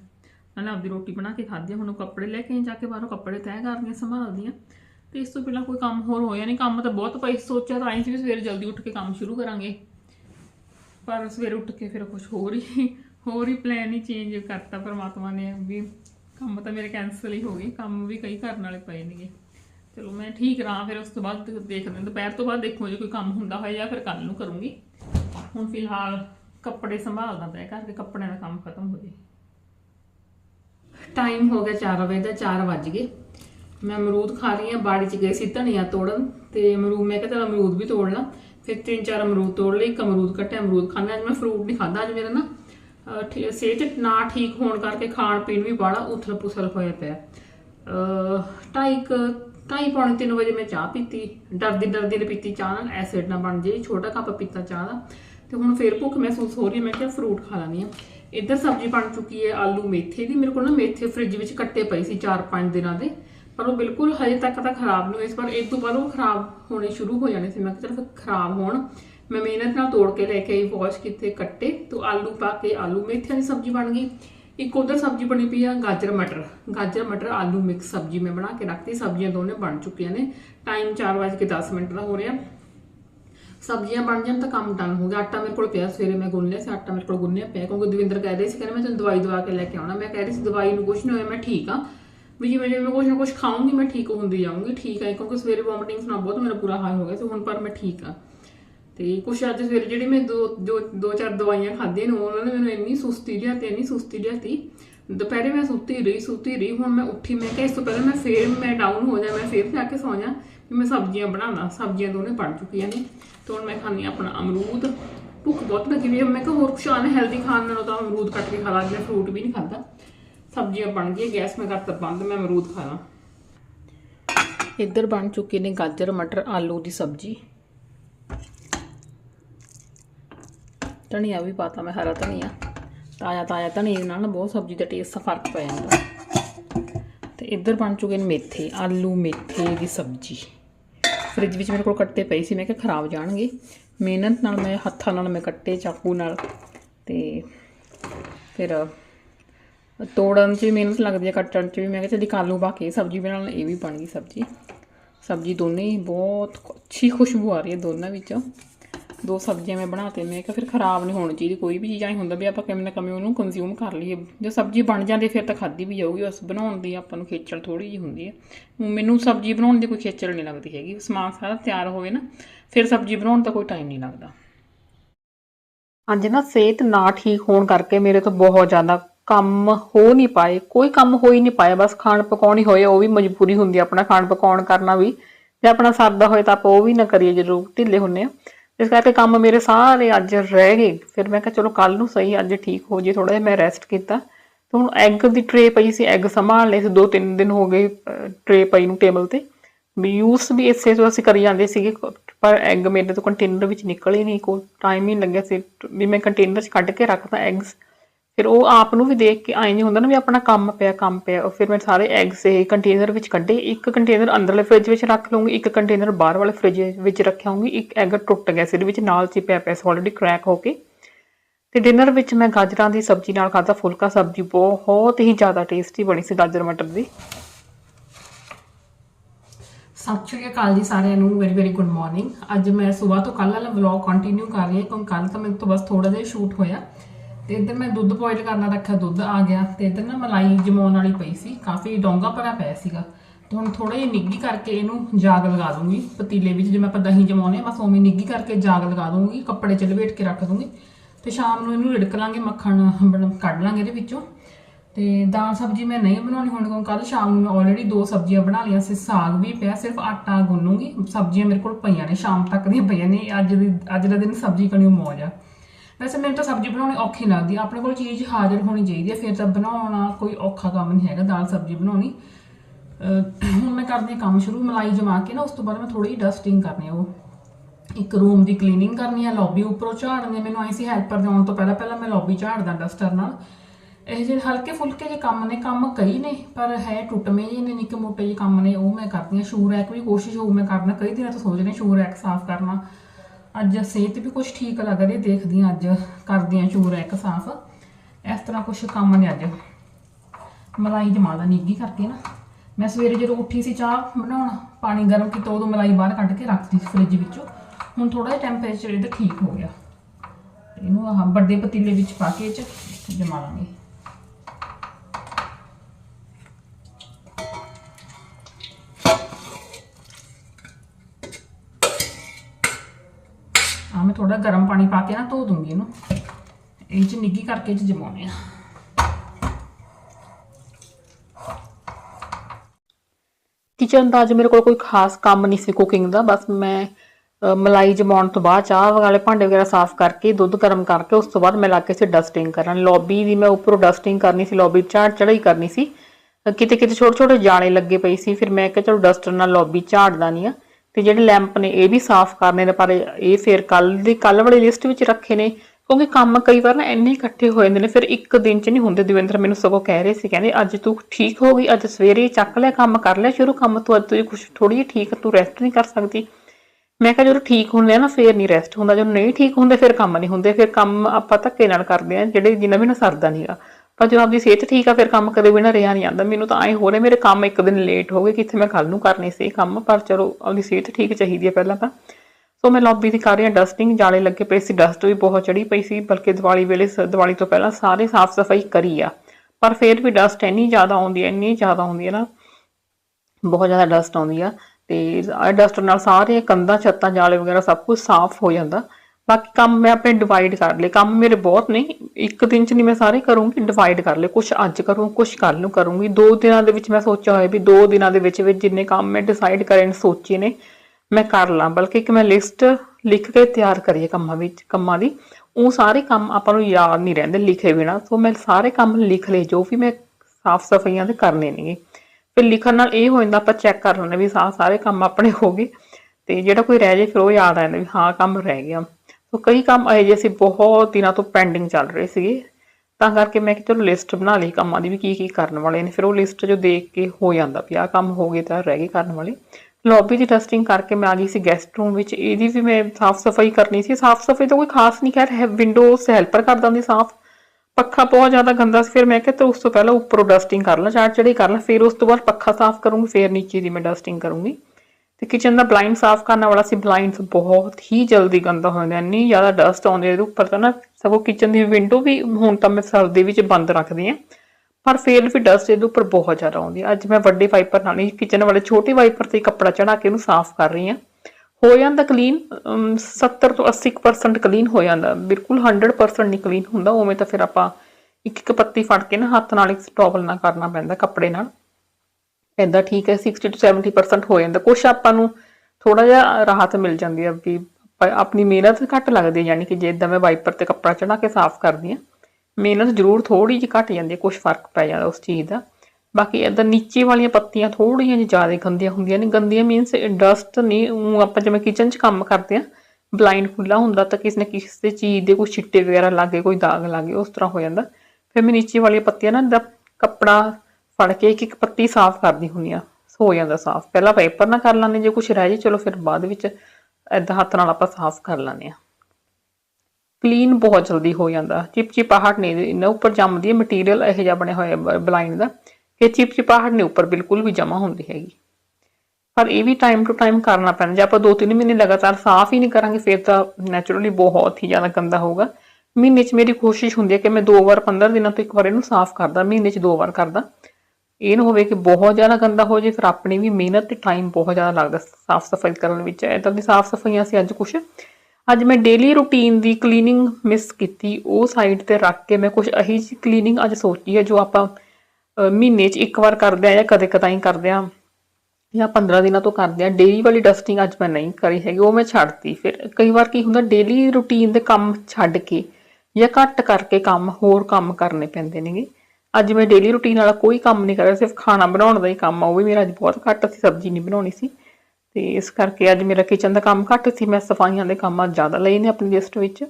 ਨਾਲ ਆਪਦੀ ਰੋਟੀ ਬਣਾ ਕੇ ਖਾਧੀ ਆ, ਹੁਣ ਕੱਪੜੇ ਲੈ ਕੇ ਜਾ ਕੇ ਬਾਹਰੋਂ ਕੱਪੜੇ ਤੈਅ ਕਰਦੀਆਂ ਸੰਭਾਲਦੀਆਂ ਤੇ ਇਸ ਤੋਂ ਪਹਿਲਾਂ ਕੋਈ ਕੰਮ ਹੋਰ ਹੋਇਆ ਨਹੀਂ ਕੰਮ ਤਾਂ ਬਹੁਤ ਪਈ ਸੋਚਿਆ ਤਾਂ ਆਈ ਸੀ ਵੀ ਸਵੇਰੇ ਜਲਦੀ ਉੱਠ ਕੇ ਕੰਮ ਸ਼ੁਰੂ ਕਰਾਂਗੇ। ਪਰ ਸਵੇਰੇ ਉੱਠ ਕੇ ਫਿਰ ਕੁਝ ਹੋਰ ਹੀ ਹੋਰ ਹੀ ਪਲਾਨ ਹੀ ਚੇਂਜ ਕਰਤਾ ਪਰਮਾਤਮਾ ਨੇ ਵੀ। ਕੰਮ ਤਾਂ ਮੇਰੇ ਕੈਨਸਲ ਹੀ ਹੋ ਗਏ, ਕੰਮ ਵੀ ਕਈ ਕਰਨ ਵਾਲੇ ਪਏ ਨੇਗੇ। ਚਲੋ ਮੈਂ ਠੀਕ ਰਹਾ, ਫਿਰ ਉਸ ਤੋਂ ਬਾਅਦ ਦੇਖਦੇ ਹਾਂ। ਦੁਪਹਿਰ ਤੋਂ ਬਾਅਦ ਦੇਖੋ ਜੇ ਕੋਈ ਕੰਮ ਹੁੰਦਾ ਹੋਇਆ ਜਾਂ ਫਿਰ ਕੱਲ ਨੂੰ ਕਰੂੰਗੀ। ਹੁਣ ਫਿਲਹਾਲ ਕੱਪੜੇ ਸੰਭਾਲਦਾ ਪਿਆ ਕਰਕੇ ਕੱਪੜਿਆਂ ਦਾ ਕੰਮ ਖਤਮ ਹੋ ਜੇ ਟਾਈਮ ਹੋ ਗਿਆ 4 ਵਜੇ ਦਾ 4 ਵੱਜ ਗਏ। ਮੈਂ ਅਮਰੂਦ ਖਾ ਰਹੀ ਹਾਂ, ਬਾੜੀ 'ਚ ਗਏ ਸੀ ਧਨੀਆ ਤੋੜਨ, ਤੇ ਅਮਰੂਦ, ਮੈਂ ਕਿਹਾ ਚਲ ਅਮਰੂਦ ਵੀ ਤੋੜ ਲਾਂ। ਫਿਰ ਤਿੰਨ ਚਾਰ ਅਮਰੂਦ ਤੋੜ ਲਏ, ਇੱਕ ਅਮਰੂਦ ਕੱਟਿਆ, ਅਮਰੂਦ ਖਾਣਾ ਅੱਜ ਮੈਂ ਫਰੂਟ ਨਹੀਂ ਖਾਦਾ ਅੱਜ ਮੇਰਾ ਨਾ ਸਿਹਤ ਨਾ ਠੀਕ ਹੋਣ ਕਰਕੇ ਖਾਣ ਪੀਣ ਵੀ ਬਾੜਾ ਉਥਲ ਪੁਥਲ ਹੋਇਆ ਪਿਆ। ਢਾਈ ਕੁ ਢਾਈ ਪੌਣੇ 3 ਵਜੇ ਮੈਂ ਚਾਹ ਪੀਤੀ। ਡਰਦੀ ਡਰਦੀ ਨੇ ਪੀਤੀ ਚਾਹ ਨਾਲ, ਐਸਿਡ ਨਾ ਬਣ ਜੇ ਛੋਟਾ ਕੱਪ ਪੀਤਾ ਚਾਹ ਦਾ। ਤੇ ਹੁਣ ਫੇਰ ਭੁੱਖ ਮਹਿਸੂਸ ਹੋ ਰਹੀ ਹੈ, ਮੈਂ ਕਿਹਾ ਫਰੂਟ ਖਾ ਲੈਣੀ ਆ ਇੱਧਰ ਸਬਜ਼ੀ ਬਣ ਚੁੱਕੀ ਹੈ ਆਲੂ ਮੇਥੇ ਦੀ। ਮੇਰੇ ਕੋਲ ਨਾ ਮੇਥੇ ਫ੍ਰਿਜ ਵਿੱਚ ਕੱਟੇ ਪਏ ਸੀ 4-5 ਦਿਨਾਂ ਦੇ। ਪਰ ਉਹ ਬਿਲਕੁਲ ਹਜੇ ਤੱਕ ਤਾਂ ਖਰਾਬ ਨਹੀਂ ਹੋਏ ਇਸ ਪਰ ਇਹ ਤੋਂ ਬਾਅਦ ਉਹ ਖਰਾਬ ਹੋਣੇ ਸ਼ੁਰੂ ਹੋ ਜਾਣੇ ਸੀ। ਮੈਂ ਕਿਹਾ ਚਲ ਖਰਾਬ ਹੋਣ। ਮੈਂ ਮਿਹਨਤ ਨਾਲ ਤੋੜ ਕੇ ਲੈ ਕੇ ਆਈ ਵਾਸ਼ ਕੀਤੇ, ਕੱਟੇ, ਤੋਂ ਆਲੂ ਪਾ ਕੇ ਆਲੂ ਮੇਥਿਆਂ ਦੀ ਸਬਜ਼ੀ ਬਣ ਗਈ। ਇੱਕ ਉਧਰ ਸਬਜ਼ੀ ਬਣੀ ਪਈ ਆ, ਗਾਜਰ ਮਟਰ। ਗਾਜਰ, ਮਟਰ, ਆਲੂ ਮਿਕਸ ਸਬਜ਼ੀ ਮੈਂ ਬਣਾ ਕੇ ਰੱਖਤੀ, ਸਬਜ਼ੀਆਂ ਦੋਨੇ ਬਣ ਚੁੱਕੀਆਂ ਨੇ। ਟਾਈਮ 4:10 ਮਿੰਟ ਦਾ ਹੋ ਰਿਹਾ। ਸਬਜ਼ੀਆਂ ਬਣ ਜਾਣ ਤਾਂ ਕੰਮ ਡਨ ਹੋ ਗਿਆ। ਆਟਾ ਮੇਰੇ ਕੋਲ ਪਿਆ, ਸਵੇਰੇ ਮੈਂ ਗੁੰਨ ਲਿਆ ਸੀ, ਆਟਾ ਮੇਰੇ ਕੋਲ ਗੁੰਨਿਆ ਪਿਆ, ਕਿਉਂਕਿ ਦਵਿੰਦਰ ਕਹਿ ਰਹੀ ਸੀ, ਕਹਿੰਦਾ ਮੈਂ ਤੈਨੂੰ ਦਵਾਈ ਦਵਾ ਕੇ ਲੈ ਕੇ ਆਉਣਾ। ਮੈਂ ਕਹਿ ਰਹੀ ਸੀ, ਦਵਾਈ ਨੂੰ ਕੁਝ ਨਹੀਂ ਹੋਇਆ, ਮੈਂ ਠੀਕ ਆ। ਵੀ ਜਿਵੇਂ ਜਿਵੇਂ ਮੈਂ ਕੁਝ ਨਾ ਕੁਝ ਖਾਊਂਗੀ, ਮੈਂ ਠੀਕ ਹੁੰਦੀ ਜਾਊਂਗੀ। ਠੀਕ ਆ, ਕਿਉਂਕਿ ਸਵੇਰੇ ਵੋਮਿਟਿੰਗ ਨਾਲ ਬਹੁਤ, ਮੇਰਾ ਬੁਰਾ ਹਾਲ ਹੋ ਗਿਆ ਸੀ, ਹੁਣ ਪਰ ਮੈਂ ਠੀਕ ਆ। ਤੇ ਕੁਛ ਅੱਜ ਸਵੇਰੇ ਜਿਹੜੀ ਮੈਂ ਦੋ ਦੋ ਦੋ, ਚਾਰ ਦਵਾਈਆਂ ਖਾਧੀਆਂ ਨੇ, ਉਹਨਾਂ ਨੇ ਮੈਨੂੰ ਇੰਨੀ ਸੁਸਤੀ ਲਿਆਤੀ, ਇੰਨੀ ਸੁਸਤੀ ਲਿਆਤੀ। ਦੁਪਹਿਰੇ ਮੈਂ ਸੁੱਤੀ ਰਹੀ ਸੁੱਤੀ ਰਹੀ, ਹੁਣ ਮੈਂ ਉੱਠੀ, ਮੈਂ ਕਿਹਾ ਇਸ ਤੋਂ ਪਹਿਲਾਂ ਮੈਂ ਫੇਰ ਮੈਂ ਡਾਊਨ ਹੋ ਜਾ ਮੈਂ ਫੇਰ ਜਾ ਕੇ ਸੌ ਜਾ ਵੀ ਮੈਂ ਸਬਜ਼ੀਆਂ ਬਣਾਉਣਾ ਸਬਜ਼ੀਆਂ ਦੋਨੇ ਬਣ ਚੁੱਕੀਆਂ ਨੇ। ਤੇ ਹੁਣ ਮੈਂ ਖਾਣੀ ਆਪਣਾ ਅਮਰੂਦ। ਭੁੱਖ ਬਹੁਤ ਲੱਗੀ ਵੀ ਮੈਂ ਕਿਹਾ ਹੋਰ ਕੁਛ ਅਨਹੈਲਦੀ ਖਾਣ ਨਾਲੋਂ ਤਾਂ ਅਮਰੂਦ ਕੱਟ ਕੇ ਖਾ ਲਾ ਲਾਂਗੇ ਫਰੂਟ ਵੀ ਨਹੀਂ ਖਾਦਾ ਸਬਜ਼ੀਆਂ ਬਣ ਗਈਆਂ, ਗੈਸ ਮੈਂ ਕਰਤਾ ਬੰਦ, ਮੈਂ ਅਮਰੂਦ ਖਾਣਾ ਇੱਧਰ ਬਣ ਚੁੱਕੇ ਨੇ ਗਾਜਰ, ਮਟਰ, ਆਲੂ ਦੀ ਸਬਜ਼ੀ। ਧਨੀਆ ਵੀ ਪਾਤਾ ਮੈਂ, ਹਰਾ ਧਨੀਆ। ਤਾਜ਼ਾ ਤਾਜ਼ਾ ਧਨੀਏ ਨਾਲ ਨਾ ਬਹੁਤ ਸਬਜ਼ੀ ਦਾ ਟੇਸਟ ਫ਼ਰਕ ਪੈ ਜਾਂਦਾ। ਤੇ ਇੱਧਰ ਬਣ ਚੁੱਕੇ ਨੇ ਮੇਥੇ, ਆਲੂ ਮੇਥੇ ਦੀ ਸਬਜ਼ੀ। ਫ੍ਰਿਜ ਵਿੱਚ ਮੇਰੇ ਕੋਲ ਕੱਟੇ ਪਏ ਸੀ, ਮੈਂ ਕਿਹਾ ਖਰਾਬ ਜਾਣਗੇ। ਮਿਹਨਤ ਨਾਲ ਮੈਂ, ਹੱਥਾਂ ਨਾਲ ਮੈਂ ਕੱਟੇ ਚਾਕੂ ਨਾਲ। ਤੇ ਫਿਰ ਤੋੜਨ 'ਚ ਵੀ ਮਿਹਨਤ ਲੱਗਦੀ ਹੈ ਕੱਟਣ 'ਚ ਵੀ। ਮੈਂ ਕਿਹਾ ਚੱਲੀ ਕਾਲੂ ਪਾ ਕੇ ਸਬਜ਼ੀ ਬਣਾਉਣ ਇਹ ਵੀ ਬਣ ਗਈ ਸਬਜ਼ੀ। ਸਬਜ਼ੀ ਦੋਨੇ ਬਹੁਤ ਅੱਛੀ ਖੁਸ਼ਬੂ ਆ ਰਹੀ ਹੈ ਦੋਨਾਂ ਵਿੱਚੋਂ। ਦੋ ਸਬਜ਼ੀਆਂ ਮੈਂ ਬਣਾਤੇ ਮੈਂ ਕਿਹਾ ਫਿਰ ਖਰਾਬ ਨਹੀਂ ਹੋਣੀ ਚਾਹੀਦੀ, ਕੋਈ ਵੀ ਚੀਜ਼, ਐ ਹੁੰਦਾ ਵੀ ਆਪਾਂ ਕਿਵੇਂ ਨਾ ਕਿਵੇਂ ਉਹਨੂੰ ਕੰਜ਼ਿਊਮ ਕਰ ਲਈਏ। ਜੇ ਸਬਜ਼ੀ ਬਣ ਜਾਂਦੀ ਫਿਰ ਤਾਂ ਖਾਦੀ ਵੀ ਜਾਊਗੀ ਉਸ ਬਣਾਉਣ ਦੀ ਆਪਾਂ ਨੂੰ ਖੇਚਲ ਥੋੜੀ ਜਿਹੀ ਹੁੰਦੀ ਹੈ। ਮੈਨੂੰ ਸਬਜ਼ੀ ਬਣਾਉਣ ਦੀ ਕੋਈ ਖੇਚਲ ਨਹੀਂ ਲੱਗਦੀ ਹੈਗੀ, ਸਮਾਨ ਸਾਰਾ ਤਿਆਰ ਹੋਵੇ ਨਾ, ਫਿਰ ਸਬਜ਼ੀ ਬਣਾਉਣ ਦਾ ਕੋਈ ਟਾਈਮ ਨਹੀਂ ਲੱਗਦਾ। ਅੱਜ ਨਾ ਸਿਹਤ ਨਾ ਠੀਕ ਹੋਣ ਕਰਕੇ ਮੇਰੇ ਤੋਂ ਬਹੁਤ ਜ਼ਿਆਦਾ ਕੰਮ ਹੋ ਨਹੀਂ ਪਾਏ, ਕੋਈ ਕੰਮ ਹੋ ਹੀ ਨਹੀਂ ਪਾਇਆ, ਬਸ ਖਾਣ ਪਕਾਉਣ ਹੋਏ, ਉਹ ਵੀ ਮਜਬੂਰੀ ਹੁੰਦੀ ਆ ਆਪਣਾ ਖਾਣ ਪਕਾਉਣ ਕਰਨਾ ਵੀ। ਜੇ ਆਪਣਾ ਸਰਦਾ ਹੋਏ ਤਾਂ ਆਪਾਂ ਉਹ ਵੀ ਨਾ ਕਰੀਏ ਜਦੋਂ ਢਿੱਲੇ ਹੁੰਨੇ ਆ। ਇਸ ਕਰਕੇ ਕੰਮ ਮੇਰੇ ਸਾਰੇ ਅੱਜ ਰਹਿ ਗਏ। ਫਿਰ ਮੈਂ ਕਿਹਾ, ਚਲੋ ਕੱਲ ਨੂੰ ਸਹੀ, ਅੱਜ ਠੀਕ ਹੋ ਜੇ ਥੋੜਾ ਜਿਹਾ ਮੈਂ ਰੈਸਟ ਕੀਤਾ। ਤੇ ਹੁਣ ਐਗ ਦੀ ਟਰੇ ਪਈ ਸੀ ਐਗ ਸੰਭਾਲ ਲਏ ਸੀ, ਦੋ ਤਿੰਨ ਦਿਨ ਹੋ ਗਏ ਟਰੇ ਪਈ ਨੂੰ ਟੇਬਲ ਤੇ। ਵੀ ਯੂਸ ਵੀ ਇਸੇ ਤੋਂ ਅਸੀਂ ਕਰੀ ਜਾਂਦੇ ਸੀਗੇ, ਪਰ ਐਗ ਮੇਰੇ ਤੋਂ ਕੰਟੇਨਰ ਵਿੱਚ ਨਿਕਲ ਹੀ ਨਹੀਂ, ਕੋਈ ਟਾਈਮ ਹੀ ਨਹੀਂ ਲੱਗਿਆ ਸੀ। ਵੀ ਮੈਂ ਕੰਟੇਨਰ 'ਚ ਕੱਢ ਕੇ ਰੱਖਦਾ ਐਗਸ ਫਿਰ ਉਹ ਆਪ ਨੂੰ ਵੀ ਦੇਖ ਕੇ ਆਏ ਨਹੀਂ ਹੁੰਦਾ ਨਾ ਵੀ ਆਪਣਾ ਕੰਮ ਪਿਆ ਕੰਮ ਪਿਆ। ਫਿਰ ਮੈਂ ਸਾਰੇ ਐਗਸ ਇਹ ਕੰਟੇਨਰ ਵਿੱਚ ਕੱਢੇ। ਇੱਕ ਕੰਟੇਨਰ ਅੰਦਰਲੇ ਫ੍ਰਿਜ ਵਿੱਚ ਰੱਖ ਲਵਾਂਗੀ ਇੱਕ ਕੰਟੇਨਰ ਬਾਹਰ ਵਾਲੇ ਫ੍ਰਿਜ ਵਿੱਚ ਰੱਖਿਆ ਹੋਊਂਗੀ ਇੱਕ ਐਗ ਟੁੱਟ ਗਿਆ ਸੀ, ਇਹਦੇ ਵਿੱਚ ਨਾਲ ਸੀ ਪਿਆ ਪਿਆ ਸੀ ਆਲਰੇਡੀ ਕ੍ਰੈਕ ਹੋ ਕੇ। ਤੇ ਡਿਨਰ ਵਿੱਚ ਮੈਂ ਗਾਜਰਾਂ ਦੀ ਸਬਜ਼ੀ ਨਾਲ ਖਾਧਾ, ਫੁਲਕਾ ਸਬਜ਼ੀ ਬਹੁਤ ਹੀ ਜ਼ਿਆਦਾ ਟੇਸਟੀ ਬਣੀ ਸੀ ਗਾਜਰ ਮਟਰ ਦੀ। ਸਤਿ ਸ਼੍ਰੀ ਅਕਾਲ ਜੀ ਸਾਰਿਆਂ ਨੂੰ ਵੈਰੀ ਵੈਰੀ ਗੁੱਡ ਮਾਰਨਿੰਗ ਅੱਜ ਮੈਂ ਸਵੇਰ ਤੋਂ ਕੱਲ ਵਾਲਾ ਵਲੌਗ ਕੰਟੀਨਿਊ ਕਰ ਰਹੀ ਹਾਂ, ਕਿਉਂਕਿ ਕੱਲ ਤਾਂ ਮੇਰੇ ਤੋਂ ਬਸ ਥੋੜਾ ਜਿਹਾ ਸ਼ੂਟ ਹੋਇਆ। ਤੇ ਇੱਧਰ ਮੈਂ ਦੁੱਧ ਬੋਇਲ ਕਰਨਾ ਰੱਖਿਆ, ਦੁੱਧ ਆ ਗਿਆ ਤੇ ਇੱਧਰ ਨਾ ਮਲਾਈ ਜਮਾਉਣ ਵਾਲੀ ਪਈ ਸੀ, ਕਾਫੀ ਡੋਂਗਾ ਭਰਾ ਪਿਆ ਸੀਗਾ। ਤੇ ਹੁਣ ਥੋੜਾ ਜਿਹਾ ਨਿੱਗੀ ਕਰਕੇ ਇਹਨੂੰ ਜਾਗ ਲਗਾ ਦੂੰਗੀ, ਪਤੀਲੇ ਵਿੱਚ ਜਿਵੇਂ ਆਪਾਂ ਦਹੀਂ ਜਮਾਉਨੇ ਆ ਬਸ ਉਵੇਂ ਨਿੱਗੀ ਕਰਕੇ ਜਾਗ ਲਗਾ ਦੂੰਗੀ, ਕੱਪੜੇ ਚ ਲਪੇਟ ਕੇ ਰੱਖ ਦੂੰਗੀ। ਤੇ ਸ਼ਾਮ ਨੂੰ ਇਹਨੂੰ ਰਿੜਕ ਲਾਂਗੇ, ਮੱਖਣ ਬਣ- ਕੱਢ ਲਾਂਗੇ ਇਹਦੇ ਵਿੱਚੋਂ। ਤੇ ਦਾਲ ਸਬਜ਼ੀ ਮੈਂ ਨਹੀਂ ਬਣਾਉਣੀ ਹੁਣ ਕਿਉਂ ਕੱਲ ਸ਼ਾਮ ਨੂੰ ਮੈਂ ਆਲਰੇਡੀ ਦੋ ਸਬਜ਼ੀਆਂ ਬਣਾ ਲਈਆਂ ਸੀ, ਸਾਗ ਵੀ ਪਿਆ, ਸਿਰਫ ਆਟਾ ਗੁੰਨੂਗੀ, ਸਬਜ਼ੀਆਂ ਮੇਰੇ ਕੋਲ ਪਈਆਂ ਨੇ, ਸ਼ਾਮ ਤੱਕ ਦੀਆਂ ਪਈਆਂ ਨੇ, ਅੱਜ ਦੀ, ਅੱਜ ਦਾ ਦਿਨ ਸਬਜ਼ੀ ਕਣੀ ਮੌਜ ਆ। ਵੈਸੇ ਮੈਨੂੰ ਤਾਂ ਸਬਜ਼ੀ ਬਣਾਉਣੀ ਔਖੀ ਲੱਗਦੀ ਆ। ਆਪਣੇ ਕੋਲ ਚੀਜ਼ ਹਾਜ਼ਰ ਹੋਣੀ ਚਾਹੀਦੀ ਹੈ ਫਿਰ ਤਾਂ ਬਣਾਉਣਾ ਕੋਈ ਔਖਾ ਕੰਮ ਨਹੀਂ ਹੈਗਾ, ਦਾਲ ਸਬਜ਼ੀ ਬਣਾਉਣੀ। ਹੁਣ ਮੈਂ ਕਰਦੀ ਹਾਂ ਕੰਮ ਸ਼ੁਰੂ, ਮਲਾਈ ਜਮਾ ਕੇ ਨਾ, ਉਸ ਤੋਂ ਬਾਅਦ ਮੈਂ ਥੋੜੀ ਡਸਟਿੰਗ ਕਰਨੀ ਆ ਉਹ। ਇੱਕ ਰੂਮ ਦੀ ਕਲੀਨਿੰਗ ਕਰਨੀ ਆ ਲੌਬੀ ਉੱਪਰੋਂ ਝਾੜਨੀ ਆ। ਮੈਨੂੰ ਆਈ ਸੀ ਹੈਲਪਰ ਦੇ ਆਉਣ ਤੋਂ ਪਹਿਲਾਂ ਪਹਿਲਾਂ ਮੈਂ ਲੌਬੀ ਝਾੜਦਾ ਡਸਟਰ ਨਾਲ। ਇਹ ਜਿਹੇ ਹਲਕੇ ਫੁਲਕੇ ਜਿਹੇ ਕੰਮ ਨੇ, ਕੰਮ ਕਈ ਨੇ, ਪਰ ਹੈ ਟੁੱਟਵੇਂ ਜਿਹੇ ਨੇ, ਨਿੱਕੇ ਮੋਟੇ ਜਿਹੇ ਕੰਮ ਨੇ, ਉਹ ਮੈਂ ਕਰਦੀ ਹਾਂ। ਸ਼ੂ ਰੈਕ ਵੀ ਕੋਸ਼ਿਸ਼ ਹੋਊ ਮੈਂ ਕਰਨਾ, ਕਈ ਦਿਨਾਂ ਤੋਂ ਸੋਚ ਰਹੀ ਸ਼ੂ ਰੈਕ ਸਾਫ਼ ਕਰਨਾ। ਅੱਜ ਸਿਹਤ ਵੀ ਕੁਝ ਠੀਕ ਲੱਗ ਦੇਖਦੀ ਹਾਂ ਅੱਜ, ਕਰਦੀ ਹਾਂ ਸ਼ੂ ਇੱਕ ਸਾਫ਼ ਇਸ ਤਰ੍ਹਾਂ ਕੁਝ ਕੰਮ ਨੇ ਅੱਜ। ਮਲਾਈ ਜਮਾ ਦਾ ਨਿੱਗੀ ਕਰਕੇ ਨਾ। ਮੈਂ ਸਵੇਰੇ ਜਦੋਂ ਉੱਠੀ ਸੀ ਚਾਹ ਬਣਾਉਣ, ਪਾਣੀ ਗਰਮ ਕੀਤਾ, ਉਦੋਂ ਮਲਾਈ ਬਾਹਰ ਕੱਢ ਕੇ ਰੱਖਤੀ ਸੀ ਫ੍ਰਿਜ ਵਿੱਚੋਂ। ਹੁਣ ਥੋੜਾ ਜਿਹਾ ਟੈਂਪਰੇਚਰ ਇਹਦਾ ਠੀਕ ਹੋ ਗਿਆ। ਇਹਨੂੰ ਆਹ ਵੱਡੇ ਪਤੀਲੇ ਵਿੱਚ ਪਾ ਕੇ ਇਹ ਚ ਜਮਾ ਲਾਂਗੇ। ਆ ਮੈਂ ਥੋੜਾ ਗਰਮ ਪਾਣੀ ਪਾ ਕੇ ਨਾ ਧੋ ਦੂੰਗੀ ਇਹਨੂੰ। ਇਹ ਚ ਨਿੱਗੀ ਕਰਕੇ ਚ ਜਮਾਉਣੇ ਆ। ਕਿਚਨ ਦਾ ਅੱਜ ਮੇਰੇ ਕੋਲ ਕੋਈ ਖਾਸ ਕੰਮ ਨਹੀਂ ਸੀ ਕੁਕਿੰਗ ਦਾ, ਬਸ ਮੈਂ ਮਲਾਈ ਜਮਾਉਣ ਤੋਂ ਬਾਅਦ ਚਾਹ ਵਾਲੇ ਭਾਂਡੇ ਵਗੈਰਾ ਸਾਫ਼ ਕਰਕੇ, ਦੁੱਧ ਗਰਮ ਕਰਕੇ, ਉਸ ਤੋਂ ਬਾਅਦ ਮੈਂ ਲਾ ਕੇ ਸੀ ਡਸਟਿੰਗ ਕਰਨ। ਲੌਬੀ ਦੀ ਮੈਂ ਉੱਪਰੋਂ ਡਸਟਿੰਗ ਕਰਨੀ ਸੀ ਲੌਬੀ ਝਾੜ ਚੜਾਈ ਕਰਨੀ ਸੀ। ਕਿਤੇ ਕਿਤੇ ਛੋਟੇ ਛੋਟੇ ਜਾਲੇ ਲੱਗੇ ਪਈ ਸੀ, ਫਿਰ ਮੈਂ ਕਿਹਾ ਚਲੋ ਡਸਟਰ ਨਾਲ ਲੌਬੀ ਝਾੜਦਾ ਨਹੀਂ ਆ। ਤੇ ਜਿਹੜੇ ਲੈਂਪ ਨੇ, ਇਹ ਵੀ ਸਾਫ਼ ਕਰਨੇ ਨੇ, ਪਰ ਇਹ ਫਿਰ ਕੱਲ ਦੀ ਕੱਲ ਵਾਲੀ ਲਿਸਟ ਵਿੱਚ ਰੱਖੇ ਨੇ, ਕਿਉਂਕਿ ਕੰਮ ਕਈ ਵਾਰ ਨਾ ਇੰਨੇ ਇਕੱਠੇ ਹੋ ਜਾਂਦੇ ਨੇ, ਫਿਰ ਇੱਕ ਦਿਨ 'ਚ ਨਹੀਂ ਹੁੰਦੇ। ਦਵਿੰਦਰ ਮੈਨੂੰ ਸਗੋਂ ਕਹਿ ਰਹੇ ਸੀ, ਕਹਿੰਦੇ ਅੱਜ ਤੂੰ ਠੀਕ ਹੋ ਗਈ, ਅੱਜ ਸਵੇਰੇ ਚੱਕ ਲਿਆ ਕੰਮ, ਕਰ ਲਿਆ ਸ਼ੁਰੂ ਕੰਮ, ਤੂੰ ਅੱਜ ਤੂੰ ਕੁਝ ਥੋੜੀ ਜਿਹੀ ਠੀਕ, ਤੂੰ ਰੈਸਟ ਨਹੀਂ ਕਰ ਸਕਦੀ। ਮੈਂ ਕਿਹਾ ਜਦੋਂ ਠੀਕ ਹੁੰਦੇ ਆ ਨਾ, ਫੇਰ ਨਹੀਂ ਰੈਸਟ ਹੁੰਦਾ, ਜਦੋਂ ਨਹੀਂ ਠੀਕ ਹੁੰਦੇ, ਫਿਰ ਕੰਮ ਨਹੀਂ ਹੁੰਦੇ, ਫਿਰ ਕੰਮ ਆਪਾਂ ਧੱਕੇ ਨਾਲ ਕਰਦੇ ਆ, ਜਿਹੜੇ ਜਿਨ੍ਹਾਂ ਵੀ ਨਾ ਸਰਦਾ ਨਹੀਂਗਾ ਪਰ ਜਦੋਂ ਆਪਦੀ ਸਿਹਤ ਠੀਕ ਆ, ਫਿਰ ਕੰਮ ਕਦੇ ਵੀ ਨਾ ਰਿਹਾ ਨਹੀਂ ਆਂਦਾ ਮੈਨੂੰ ਤਾਂ ਐ ਹੋ ਰਿਹਾ, ਮੇਰੇ ਕੰਮ ਇੱਕ ਦਿਨ ਲੇਟ ਹੋ ਗਏ, ਕਿੱਥੇ ਮੈਂ ਕੱਲ ਨੂੰ ਕਰਨੇ ਸੀ ਇਹ ਕੰਮ, ਪਰ ਚਲੋ ਆਪਦੀ ਸਿਹਤ ਠੀਕ ਚਾਹੀਦੀ ਹੈ ਪਹਿਲਾਂ ਤਾਂ। ਸੋ ਮੈਂ ਲੌਬੀ ਦੀ ਕਰ ਰਹੀ ਹਾਂ ਡਸਟਿੰਗ ਜਾਲੇ ਲੱਗੇ ਪਏ ਸੀ ਡਸਟ ਵੀ ਬਹੁਤ ਚੜੀ ਪਈ ਸੀ, ਬਲਕਿ ਦੀਵਾਲੀ ਵੇਲੇ ਸ- ਦੀਵਾਲੀ ਤੋਂ ਪਹਿਲਾਂ ਸਾਰੇ ਸਾਫ਼ ਸਫ਼ਾਈ ਕਰੀ ਆ। ਪਰ ਫਿਰ ਵੀ ਡਸਟ ਇੰਨੀ ਜ਼ਿਆਦਾ ਆਉਂਦੀ ਹੈ ਇੰਨੀ ਜ਼ਿਆਦਾ ਆਉਂਦੀ ਹੈ ਨਾ, ਬਹੁਤ ਜ਼ਿਆਦਾ ਡਸਟ ਆਉਂਦੀ ਆ। ਤੇ ਡਸਟ ਨਾਲ ਸਾਰੇ ਕੰਧਾਂ, ਛੱਤਾਂ, ਜਾਲੇ ਵਗੈਰਾ ਸਭ ਕੁਝ ਸਾਫ਼ ਹੋ ਜਾਂਦਾ। ਬਾਕੀ ਕੰਮ ਮੈਂ ਆਪਣੇ ਡਿਵਾਈਡ ਕਰ ਲਏ। ਕੰਮ ਮੇਰੇ ਬਹੁਤ ਨੇ। ਇੱਕ ਦਿਨ ਚ ਨਹੀਂ ਮੈਂ ਸਾਰੇ ਕਰੂੰਗੀ ਡਿਵਾਈਡ ਕਰ ਲਏ। ਕੁਝ ਅੱਜ ਕਰੂੰ ਕੁਝ ਕੱਲ ਨੂੰ ਕਰੂੰਗੀ। ਦੋ ਦਿਨਾਂ ਦੇ ਵਿੱਚ ਮੈਂ ਸੋਚਿਆ ਹੋਇਆ ਵੀ ਦੋ ਦਿਨਾਂ ਦੇ ਵਿੱਚ ਵਿੱਚ ਜਿੰਨੇ ਕੰਮ ਮੈਂ ਡਿਸਾਈਡ ਕਰੇ ਨੇ, ਸੋਚੇ ਨੇ, ਮੈਂ ਕਰ ਲਾਂ। ਬਲਕਿ ਇੱਕ ਮੈਂ ਲਿਸਟ ਲਿਖ ਕੇ ਤਿਆਰ ਕਰੀਏ ਕੰਮਾਂ ਵਿੱਚ, ਕੰਮਾਂ ਦੀ। ਉਹ ਸਾਰੇ ਕੰਮ ਆਪਾਂ ਨੂੰ ਯਾਦ ਨਹੀਂ ਰਹਿੰਦੇ ਲਿਖੇ ਬਿਨਾ। ਸੋ ਮੈਂ ਸਾਰੇ ਕੰਮ ਲਿਖ ਲਏ, ਜੋ ਵੀ ਮੈਂ ਸਾਫ਼ ਸਫਾਈਆਂ ਦੇ ਕਰਨੇ ਨੇਗੇ। ਫਿਰ ਲਿਖਣ ਨਾਲ ਇਹ ਹੋ ਜਾਂਦਾ, ਆਪਾਂ ਚੈੱਕ ਕਰ ਲੈਂਦੇ ਵੀ ਸਾਰੇ ਕੰਮ ਆਪਣੇ ਹੋ ਗਏ। ਤੇ ਜਿਹੜਾ ਕੋਈ ਰਹਿ ਜੇ ਫਿਰ ਉਹ ਯਾਦ ਆ ਜਾਂਦਾ ਵੀ ਹਾਂ ਕੰਮ ਰਹਿ ਗਿਆ। ਸੋ ਕਈ ਕੰਮ ਇਹੋ ਜਿਹੇ ਸੀ, ਬਹੁਤ ਦਿਨਾਂ ਤੋਂ ਪੈਂਡਿੰਗ ਚੱਲ ਰਹੇ ਸੀਗੇ। ਤਾਂ ਕਰਕੇ ਮੈਂ ਕਿ ਚਲੋ ਲਿਸਟ ਬਣਾ ਲਈ ਕੰਮਾਂ ਦੀ ਵੀ ਕੀ ਕੀ ਕਰਨ ਵਾਲੇ ਨੇ। ਫਿਰ ਉਹ ਲਿਸਟ ਜੋ ਦੇਖ ਕੇ ਹੋ ਜਾਂਦਾ ਵੀ ਆਹ ਕੰਮ ਹੋ ਗਏ ਤਾਂ ਰਹਿ ਗਏ ਕਰਨ ਵਾਲੇ। ਲੌਬੀ ਦੀ ਡਸਟਿੰਗ ਕਰਕੇ ਮੈਂ ਆ ਗਈ ਸੀ ਗੈਸਟ ਰੂਮ ਵਿੱਚ। ਇਹਦੀ ਵੀ ਮੈਂ ਸਾਫ਼ ਸਫ਼ਾਈ ਕਰਨੀ ਸੀ। ਸਾਫ਼ ਸਫ਼ਾਈ ਤਾਂ ਕੋਈ ਖਾਸ ਨਹੀਂ, ਖੈਰ ਹੈ ਵਿੰਡੋਜ਼ ਹੈਲਪਰ ਕਰ ਦਿੰਦੀ ਸਾਫ਼। ਪੱਖਾ ਬਹੁਤ ਜ਼ਿਆਦਾ ਗੰਦਾ ਸੀ। ਫਿਰ ਮੈਂ ਕਿਹਾ ਤੇ ਉਸ ਤੋਂ ਪਹਿਲਾਂ ਉੱਪਰੋਂ ਡਸਟਿੰਗ ਕਰ ਲਾਂ, ਚਾਰ ਚੜੀ ਕਰ ਲਾਂ। ਫਿਰ ਉਸ ਤੋਂ ਬਾਅਦ ਪੱਖਾ ਸਾਫ਼ ਕਰੂੰਗੀ, ਫਿਰ ਨੀਚੇ ਦੀ ਮੈਂ ਡਸਟਿੰਗ ਕਰੂੰਗੀ। ਤੇ ਕਿਚਨ ਦਾ ਬਲਾਈਂਡ ਸਾਫ਼ ਕਰਨ ਵਾਲਾ ਸੀ। ਬਲਾਈਂਡਸ ਬਹੁਤ ਹੀ ਜਲਦੀ ਗੰਦਾ ਹੋ ਜਾਂਦਾ, ਇੰਨੀ ਜ਼ਿਆਦਾ ਡਸਟ ਆਉਂਦੀ ਇਹਦੇ ਉੱਪਰ ਤਾਂ ਨਾ ਸਗੋਂ ਕਿਚਨ ਦੀ ਵਿੰਡੋ ਵੀ ਹੁਣ ਤਾਂ ਮੈਂ ਸਰਦੀ ਵਿੱਚ ਬੰਦ ਰੱਖਦੀ ਹਾਂ। ਪਰ ਫੇਰ ਵੀ ਡਸਟ ਇਹਦੇ ਉੱਪਰ ਬਹੁਤ ਜ਼ਿਆਦਾ ਆਉਂਦੀ ਹੈ। ਅੱਜ ਮੈਂ ਵੱਡੇ ਵਾਈਪਰ ਨਾਲ ਨਹੀਂ ਕਿਚਨ ਵਾਲੇ ਛੋਟੇ ਵਾਈਪਰ ਤੇ ਕੱਪੜਾ ਚੜਾ ਕੇ ਉਹਨੂੰ ਸਾਫ਼ ਕਰ ਰਹੀ ਹਾਂ। ਹੋ ਜਾਂਦਾ ਕਲੀਨ 70 ਤੋਂ 80% ਕਲੀਨ ਹੋ ਜਾਂਦਾ। ਬਿਲਕੁਲ 100% ਨਹੀਂ ਕਲੀਨ ਹੁੰਦਾ। ਉਵੇਂ ਤਾਂ ਫਿਰ ਆਪਾਂ ਇੱਕ ਇੱਕ ਪੱਤੀ ਫੜ ਕੇ ਨਾ ਹੱਥ ਨਾਲ ਇੱਕ ਸਟੋਬਲ ਨਾਲ ਕਰਨਾ ਪੈਂਦਾ ਕੱਪੜੇ ਨਾਲ। ਏਦਾਂ ਠੀਕ ਹੈ 60 ਤੋਂ 70% ਹੋ ਜਾਂਦਾ। ਕੁਛ ਆਪਾਂ ਨੂੰ ਥੋੜਾ ਜਿਹਾ ਰਾਹਤ ਮਿਲ ਜਾਂਦੀ ਹੈ ਵੀ ਆਪਣੀ ਮਿਹਨਤ ਘੱਟ ਲੱਗਦੀ ਹੈ ਯਾਨੀ ਕਿ ਜੇ ਇਦਾਂ ਮੈਂ ਵਾਈਪਰ ਤੇ ਕੱਪੜਾ ਚੜਾ ਕੇ ਸਾਫ਼ ਕਰਦੀ ਹਾਂ ਮਿਹਨਤ ਜ਼ਰੂਰ ਥੋੜੀ ਜਿਹੀ ਘੱਟ ਜਾਂਦੀ ਹੈ ਕੁਛ ਫ਼ਰਕ ਪੈ ਜਾਂਦਾ ਉਸ ਚੀਜ਼ ਦਾ। ਬਾਕੀ ਇਦਾਂ ਨੀਚੇ ਵਾਲੀਆਂ ਪੱਤੀਆਂ ਥੋੜੀਆਂ ਜਿਹਾ ਜ਼ਿਆਦਾ ਗੰਦੀਆਂ ਹੁੰਦੀਆਂ ਨੇ। ਗੰਦੀਆਂ ਮੀਨਸ ਡਸਟ ਨਹੀਂ ਊਂ ਆਪਾਂ ਜਿਵੇਂ ਕਿਚਨ 'ਚ ਕੰਮ ਕਰਦੇ ਆ ਬਲਾਈਂਡ ਖੁੱਲਾ ਹੁੰਦਾ ਤਾਂ ਕਿਸੇ ਨਾ ਕਿਸੇ ਚੀਜ਼ ਦੇ ਕੋਈ ਛਿੱਟੇ ਵਗੈਰਾ ਲੱਗੇ, ਕੋਈ ਦਾਗ ਲੱਗੇ, ਉਸ ਤਰ੍ਹਾਂ ਹੋ ਜਾਂਦਾ। ਫਿਰ ਮੈਂ ਨੀਚੇ ਵਾਲੀਆਂ ਪੱਤੀਆਂ ਨਾ, ਏਦਾਂ ਕੱਪੜਾ ਫੜ ਕੇ ਇੱਕ ਇੱਕ ਪੱਤੀ ਸਾਫ਼ ਕਰਦੀ ਹੁੰਦੀ ਆ ਹੋ ਜਾਂਦਾ ਸਾਫ਼। ਪਹਿਲਾਂ ਪੇਪਰ ਨਾਲ ਕਰ ਲੈਂਦੇ, ਜੇ ਕੁਝ ਰਹਿ ਜੇ, ਚਲੋ ਫਿਰ ਬਾਅਦ ਵਿੱਚ ਏਦਾਂ ਹੱਥ ਨਾਲ ਆਪਾਂ ਸਾਫ਼ ਕਰ ਲੈਂਦੇ ਆ ਕਲੀਨ ਬਹੁਤ ਜਲਦੀ ਹੋ ਜਾਂਦਾ। ਚਿਪਚਿਪਾਹਟ ਨਹੀਂ ਇਹਨਾਂ ਉੱਪਰ ਜੰਮਦੀ ਹੈ ਮਟੀਰੀਅਲ ਇਹੋ ਜਿਹਾ ਬਣਿਆ ਹੋਇਆ ਬਲਾਈਂਡ ਦਾ ਕਿ ਚਿਪਚਿਪਾਹਟ ਨਹੀਂ, ਉੱਪਰ ਬਿਲਕੁਲ ਵੀ ਜਮਾ ਹੁੰਦੀ ਹੈਗੀ। ਪਰ ਇਹ ਵੀ ਟਾਈਮ ਟੂ ਟਾਈਮ ਕਰਨਾ ਪੈਣਾ ਜੇ ਆਪਾਂ 2-3 ਮਹੀਨੇ ਲਗਾਤਾਰ ਸਾਫ਼ ਹੀ ਨਹੀਂ ਕਰਾਂਗੇ, ਫਿਰ ਤਾਂ ਨੈਚੁਰਲੀ ਬਹੁਤ ਹੀ ਜ਼ਿਆਦਾ ਗੰਦਾ ਹੋਊਗਾ। ਮਹੀਨੇ 'ਚ ਮੇਰੀ ਕੋਸ਼ਿਸ਼ ਹੁੰਦੀ ਹੈ ਕਿ ਮੈਂ ਦੋ ਵਾਰ 15 ਦਿਨਾਂ ਤੋਂ ਇੱਕ ਵਾਰ ਇਹਨੂੰ ਸਾਫ਼ ਕਰਦਾ, ਮਹੀਨੇ 'ਚ ਦੋ ਵਾਰ ਕਰਦਾ। ਇਹ ਨਾ ਹੋਵੇ ਕਿ ਬਹੁਤ ਜ਼ਿਆਦਾ ਗੰਦਾ ਹੋ ਜੇ, ਫਿਰ ਆਪਣੀ ਵੀ ਮਿਹਨਤ ਤੇ ਟਾਈਮ ਬਹੁਤ ਜ਼ਿਆਦਾ ਲੱਗਦਾ ਸਾਫ਼ ਸਫ਼ਾਈ ਕਰਨ ਵਿੱਚ। ਇਦਾਂ ਦੀ ਸਾਫ਼ ਸਫਾਈਆਂ ਸੀ ਅੱਜ ਕੁਛ। ਅੱਜ ਮੈਂ ਡੇਲੀ ਰੂਟੀਨ ਦੀ ਕਲੀਨਿੰਗ ਮਿਸ ਕੀਤੀ। ਉਹ ਸਾਈਡ ਤੇ ਰੱਖ ਕੇ ਮੈਂ ਕੁਝ ਅਹੀ ਜਿਹੀ ਕਲੀਨਿੰਗ ਅੱਜ ਸੋਚੀ ਹੈ ਜੋ ਆਪਾਂ ਮਹੀਨੇ 'ਚ ਇੱਕ ਵਾਰ ਕਰਦੇ ਆ ਜਾਂ ਕਦੇ ਕਦਾਈ ਕਰਦੇ ਆ ਜਾਂ 15 ਦਿਨਾਂ ਤੋਂ ਕਰਦੇ ਆ ਡੇਲੀ ਵਾਲੀ ਡਸਟਿੰਗ ਅੱਜ ਮੈਂ ਨਹੀਂ ਕਰੀ ਹੈਗੀ, ਉਹ ਮੈਂ ਛੱਡਤੀ। ਫਿਰ ਕਈ ਵਾਰ ਕੀ ਹੁੰਦਾ ਡੇਲੀ ਰੂਟੀਨ ਦੇ ਕੰਮ ਛੱਡ ਕੇ ਜਾਂ ਘੱਟ ਕਰਕੇ ਕੰਮ, ਹੋਰ ਕੰਮ ਕਰਨੇ ਪੈਂਦੇ ਨੇਗੇ। ਅੱਜ ਮੈਂ ਡੇਲੀ ਰੂਟੀਨ ਵਾਲਾ ਕੋਈ ਕੰਮ ਨਹੀਂ ਕਰ ਰਿਹਾ, ਸਿਰਫ ਖਾਣਾ ਬਣਾਉਣ ਦਾ ਹੀ ਕੰਮ ਆ, ਉਹ ਵੀ ਮੇਰਾ ਅੱਜ ਬਹੁਤ ਘੱਟ ਸੀ, ਸਬਜ਼ੀ ਨਹੀਂ ਬਣਾਉਣੀ ਸੀ। ਤੇ ਇਸ ਕਰਕੇ ਅੱਜ ਮੇਰਾ ਕਿਚਨ ਦਾ ਕੰਮ ਘੱਟ ਸੀ, ਮੈਂ ਸਫਾਈਆਂ ਦੇ ਕੰਮ ਅੱਜ ਜ਼ਿਆਦਾ ਲਏ ਨੇ ਆਪਣੀ ਲਿਸਟ ਵਿੱਚ।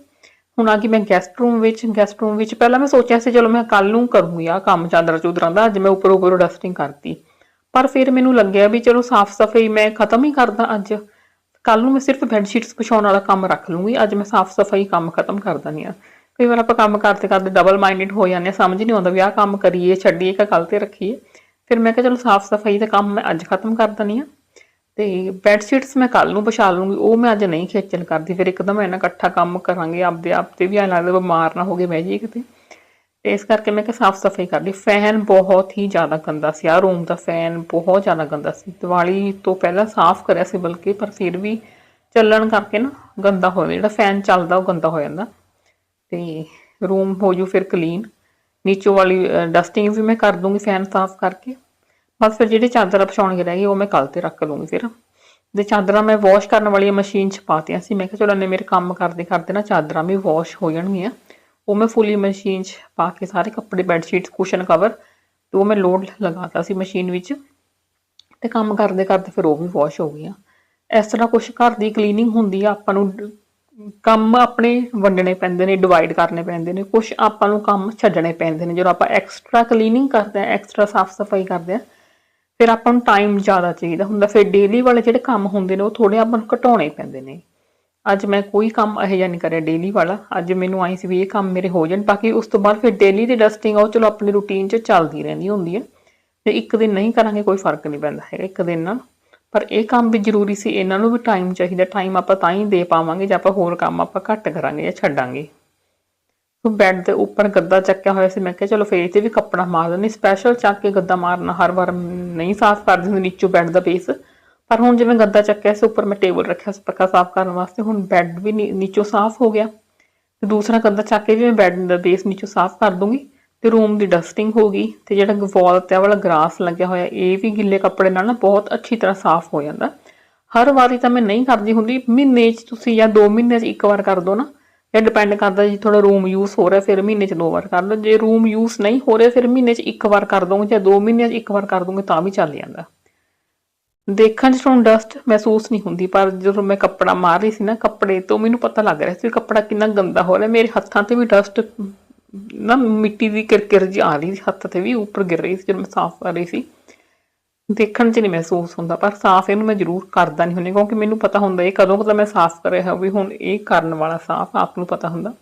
ਹੁਣ ਆ ਗਈ ਮੈਂ ਗੈਸਟ ਰੂਮ ਵਿੱਚ ਗੈਸਟ ਰੂਮ ਵਿੱਚ ਪਹਿਲਾਂ ਮੈਂ ਸੋਚਿਆ ਸੀ, ਚਲੋ ਮੈਂ ਕੱਲ ਨੂੰ ਕਰੂੰਗੀ ਆ ਕੰਮ ਚਾਦਰ ਚੂਦਰਾਂ ਦਾ, ਅੱਜ ਮੈਂ ਉੱਪਰ ਉੱਪਰ ਡਸਟਿੰਗ ਕਰਤੀ। ਪਰ ਫਿਰ ਮੈਨੂੰ ਲੱਗਿਆ ਵੀ ਚਲੋ ਸਾਫ਼ ਸਫ਼ਾਈ ਮੈਂ ਖਤਮ ਹੀ ਕਰਦਾ ਅੱਜ। ਕੱਲ ਨੂੰ ਮੈਂ ਸਿਰਫ ਬੈੱਡ ਸ਼ੀਟਸ ਵਿਛਾਉਣ ਵਾਲਾ ਕੰਮ ਰੱਖ ਲੂੰਗੀ, ਅੱਜ ਮੈਂ ਸਾਫ਼ ਸਫ਼ਾਈ ਕੰਮ ਖਤਮ ਕਰ ਦਨੀ ਆ। ਕਈ ਵਾਰ ਆਪਾਂ ਕੰਮ ਕਰਦੇ ਕਰਦੇ ਡਬਲ ਮਾਈਂਡਡ ਹੋ ਜਾਂਦੇ ਆ ਸਮਝ ਨਹੀਂ ਆਉਂਦਾ ਵੀ ਆਹ ਕੰਮ ਕਰੀਏ, ਛੱਡੀਏ ਕਿ ਕੱਲ ਤੇ ਰੱਖੀਏ। ਫਿਰ ਮੈਂ ਕਿਹਾ ਚਲੋ ਸਾਫ਼ ਸਫ਼ਾਈ ਦਾ ਕੰਮ ਮੈਂ ਅੱਜ ਖਤਮ ਕਰ ਦਨੀ ਆ ਤੇ ਬੈੱਡ ਸ਼ੀਟਸ ਮੈਂ ਕੱਲ ਨੂੰ ਵਿਛਾ ਲੂੰਗੀ ਉਹ ਮੈਂ ਅੱਜ ਨਹੀਂ ਖੇਚਲ ਕਰਦੀ। ਫਿਰ ਇੱਕਦਮ ਇਹਨਾਂ ਇਕੱਠਾ ਕੰਮ ਕਰਾਂਗੇ, ਆਪਦੇ ਆਪ ਤੇ ਵੀ ਐਂ ਲੱਗਦਾ ਬਿਮਾਰ ਨਾ ਹੋ ਗਏ ਬਹਿ ਜੀ ਕਿਤੇ। ਤੇ ਇਸ ਕਰਕੇ ਮੈਂ ਕਿ ਸਾਫ਼ ਸਫ਼ਾਈ ਕਰ ਲਈ। ਫੈਨ ਬਹੁਤ ਹੀ ਜ਼ਿਆਦਾ ਗੰਦਾ ਸੀ। ਆ ਰੂਮ ਦਾ ਫੈਨ ਬਹੁਤ ਜ਼ਿਆਦਾ ਗੰਦਾ ਸੀ। ਦੀਵਾਲੀ ਤੋਂ ਪਹਿਲਾਂ ਸਾਫ਼ ਕਰਿਆ ਸੀ ਬਲਕਿ, ਪਰ ਫਿਰ ਵੀ ਚੱਲਣ ਕਰਕੇ ਨਾ ਗੰਦਾ ਹੋ ਜਾਂਦਾ। ਜਿਹੜਾ ਫੈਨ ਚੱਲਦਾ ਉਹ ਗੰਦਾ ਹੋ ਜਾਂਦਾ। ਤੇ ਰੂਮ ਹੋ ਜੂ ਫਿਰ ਕਲੀਨ ਨੀਚੋ ਵਾਲੀ ਡਸਟਿੰਗ ਵੀ ਮੈਂ ਕਰ ਦੂੰਗੀ ਫੈਨ ਸਾਫ਼ ਕਰਕੇ। ਬਸ ਫਿਰ ਜਿਹੜੇ ਚਾਦਰਾਂ ਵਿਛਾਉਣਗੇ ਰਹਿ ਗਏ ਉਹ ਮੈਂ ਕੱਲ ਤੇ ਰੱਖ ਲੂੰਗੀ ਫਿਰ। ਤੇ ਚਾਦਰਾਂ ਮੈਂ ਵਾਸ਼ ਕਰਨ ਵਾਲੀ ਮਸ਼ੀਨ 'ਚ ਪਾਤੀਆਂ ਸੀ। ਮੈਂ ਕਿਹਾ ਚਲੋ ਨੇ ਮੇਰੇ ਕੰਮ ਕਰਦੇ ਕਰਦੇ ਨਾ ਚਾਦਰਾਂ ਵੀ ਵਾਸ਼ ਹੋ ਜਾਣਗੀਆਂ। ਉਹ ਮੈਂ ਫੁੱਲੀ ਮਸ਼ੀਨ 'ਚ ਪਾ ਕੇ ਸਾਰੇ ਕੱਪੜੇ ਬੈੱਡ ਸ਼ੀਟਸ ਕੁਸ਼ਨ ਕਵਰ ਤੇ ਉਹ ਮੈਂ ਲੋਡ ਲਗਾਤਾ ਸੀ ਮਸ਼ੀਨ ਵਿੱਚ। ਤੇ ਕੰਮ ਕਰਦੇ ਕਰਦੇ ਫਿਰ ਉਹ ਵੀ ਵਾਸ਼ ਹੋ ਗਈਆਂ। ਇਸ ਤਰ੍ਹਾਂ ਕੁਝ ਘਰ ਦੀ ਕਲੀਨਿੰਗ ਹੁੰਦੀ ਆ, ਆਪਾਂ ਨੂੰ ਕੰਮ ਆਪਣੇ ਵੰਡਣੇ ਪੈਂਦੇ ਨੇ ਡਿਵਾਈਡ ਕਰਨੇ ਪੈਂਦੇ ਨੇ ਕੁਝ ਆਪਾਂ ਨੂੰ ਕੰਮ ਛੱਡਣੇ ਪੈਂਦੇ ਨੇ। ਜਦੋਂ ਆਪਾਂ ਐਕਸਟਰਾ ਕਲੀਨਿੰਗ ਕਰਦੇ ਆ ਐਕਸਟਰਾ ਸਾਫ਼ ਸਫ਼ਾਈ ਕਰਦੇ ਆ ਫਿਰ ਆਪਾਂ ਨੂੰ ਟਾਈਮ ਜ਼ਿਆਦਾ ਚਾਹੀਦਾ ਹੁੰਦਾ। ਫਿਰ ਡੇਲੀ ਵਾਲੇ ਜਿਹੜੇ ਕੰਮ ਹੁੰਦੇ ਨੇ, ਉਹ ਥੋੜੇ ਆਪਾਂ ਨੂੰ ਘਟਾਉਣੇ ਪੈਂਦੇ ਨੇ। ਅੱਜ ਮੈਂ ਕੋਈ ਕੰਮ ਇਹੋ ਜਿਹਾ ਨਹੀਂ ਕਰਿਆ ਡੇਲੀ ਵਾਲਾ। ਅੱਜ ਮੈਨੂੰ ਆਈ ਸੀ ਵੀ ਇਹ ਕੰਮ ਮੇਰੇ ਹੋ ਜਾਣ, ਬਾਕੀ ਉਸ ਤੋਂ ਬਾਅਦ ਫਿਰ ਡੇਲੀ ਦੀ ਡਸਟਿੰਗ ਆ, ਉਹ ਚਲੋ ਆਪਣੀ ਰੂਟੀਨ 'ਚ ਚੱਲਦੀ ਰਹਿੰਦੀ ਹੁੰਦੀ ਹੈ। ਤੇ ਇੱਕ ਦਿਨ ਨਹੀਂ ਕਰਾਂਗੇ, ਕੋਈ ਫ਼ਰਕ ਨਹੀਂ ਪੈਂਦਾ ਹੈਗਾ, ਇੱਕ ਦਿਨ ਨਾਲ ਪਰ ਇਹ ਕੰਮ ਵੀ ਜ਼ਰੂਰੀ ਸੀ, ਇਹਨਾਂ ਨੂੰ ਵੀ ਟਾਈਮ ਚਾਹੀਦਾ ਟਾਈਮ ਆਪਾਂ ਤਾਂ ਹੀ ਦੇ ਪਾਵਾਂਗੇ ਜੇ ਆਪਾਂ ਹੋਰ ਕੰਮ ਆਪਾਂ ਘੱਟ ਕਰਾਂਗੇ ਜਾਂ ਛੱਡਾਂਗੇ। ਸੋ ਬੈੱਡ ਦੇ ਉੱਪਰ ਗੱਦਾ ਚੱਕਿਆ ਹੋਇਆ ਸੀ, ਮੈਂ ਕਿਹਾ ਚਲੋ ਫੇਰ ਤੇ ਵੀ ਕੱਪੜਾ ਮਾਰ ਦਿੰਦੀ ਸਪੈਸ਼ਲ ਚੱਕ ਕੇ ਗੱਦਾ ਮਾਰਨਾ ਹਰ ਵਾਰ ਨਹੀਂ ਸਾਫ਼ ਕਰ ਦਿੰਦੀ ਨੀਚੋਂ ਬੈੱਡ ਦਾ ਬੇਸ ਪਰ ਹੁਣ ਜਿਵੇਂ ਗੱਦਾ ਚੱਕਿਆ ਸੀ, ਉੱਪਰ ਮੈਂ ਟੇਬਲ ਰੱਖਿਆ ਸੀ ਪੱਕਾ ਸਾਫ਼ ਕਰਨ ਵਾਸਤੇ, ਹੁਣ ਬੈੱਡ ਵੀ ਨੀ- ਨੀਚੋਂ ਸਾਫ਼ ਹੋ ਗਿਆ। ਤੇ ਦੂਸਰਾ ਗੱਦਾ ਚੱਕ ਕੇ ਵੀ ਮੈਂ ਬੈੱਡ ਦਾ ਬੇਸ ਨੀਚੋਂ ਸਾਫ਼ ਕਰ ਦੂੰਗੀ। ਤੇ ਰੂਮ ਦੀ ਡਸਟਿੰਗ ਹੋ ਗਈ ਤੇ ਜਿਹੜਾ ਵਾਲ ਤੇ ਵਾਲਾ ਗਰਾਸ ਲੱਗਿਆ ਹੋਇਆ, ਇਹ ਵੀ ਗਿੱਲੇ ਕੱਪੜੇ ਨਾਲ ਨਾ ਬਹੁਤ ਅੱਛੀ ਤਰ੍ਹਾਂ ਸਾਫ਼ ਹੋ ਜਾਂਦਾ। ਹਰ ਵਾਰੀ ਤਾਂ ਮੈਂ ਨਹੀਂ ਕਰਦੀ ਹੁੰਦੀ, ਮਹੀਨੇ 'ਚ ਤੁਸੀਂ ਜਾਂ 2 ਮਹੀਨੇ 'ਚ ਇੱਕ ਵਾਰ ਕਰ ਦੋ ਨਾ ਇਹ ਡਿਪੈਂਡ ਕਰਦਾ ਜੀ ਥੋੜਾ ਰੂਮ ਯੂਜ਼ ਹੋ ਰਿਹਾ, ਫਿਰ ਮਹੀਨੇ 'ਚ ਦੋ ਵਾਰ ਕਰ ਲਓ। ਜੇ ਰੂਮ ਯੂਜ਼ ਨਹੀਂ ਹੋ ਰਿਹਾ, ਫਿਰ ਮਹੀਨੇ 'ਚ ਇੱਕ ਵਾਰ ਕਰ ਦੋਗੇ ਜਾਂ ਦੋ ਮਹੀਨਿਆਂ 'ਚ ਇੱਕ ਵਾਰ ਕਰ ਦੋਗੇ ਤਾਂ ਵੀ ਚੱਲ ਜਾਂਦਾ। ਦੇਖਣ 'ਚ ਤੁਹਾਨੂੰ ਡਸਟ ਮਹਿਸੂਸ ਨਹੀਂ ਹੁੰਦੀ, ਪਰ ਜਦੋਂ ਮੈਂ ਕੱਪੜਾ ਮਾਰ ਰਹੀ ਸੀ ਨਾ, ਕੱਪੜੇ ਤੋਂ ਮੈਨੂੰ ਪਤਾ ਲੱਗ ਰਿਹਾ ਸੀ ਵੀ ਕੱਪੜਾ ਕਿੰਨਾ ਗੰਦਾ ਹੋ ਰਿਹਾ, ਮੇਰੇ ਹੱਥਾਂ ਤੇ ਵੀ ਡਸਟ ਨਾ ਮਿੱਟੀ ਦੀ ਕਿਰਕਿਰ ਜਿਹੀ ਆ ਰਹੀ ਸੀ, ਹੱਥ ਤੇ ਵੀ ਉੱਪਰ ਗਿਰ ਰਹੀ ਸੀ, ਜਦੋਂ ਮੈਂ ਸਾਫ਼ ਕਰ ਰਹੀ ਸੀ। ਦੇਖਣ 'ਚ ਨਹੀਂ ਮਹਿਸੂਸ ਹੁੰਦਾ, ਪਰ ਸਾਫ਼ ਇਹਨੂੰ ਮੈਂ ਜ਼ਰੂਰ ਕਰਦਾ ਨਹੀਂ ਹੁੰਦੀ, ਕਿਉਂਕਿ ਮੈਨੂੰ ਪਤਾ ਹੁੰਦਾ ਇਹ ਕਦੋਂ ਕਦੋਂ ਮੈਂ ਸਾਫ਼ ਕਰ ਰਿਹਾ ਵੀ ਹੁਣ ਇਹ ਕਰਨ ਵਾਲਾ ਸਾਫ਼ ਆਪ ਨੂੰ ਪਤਾ ਹੁੰਦਾ।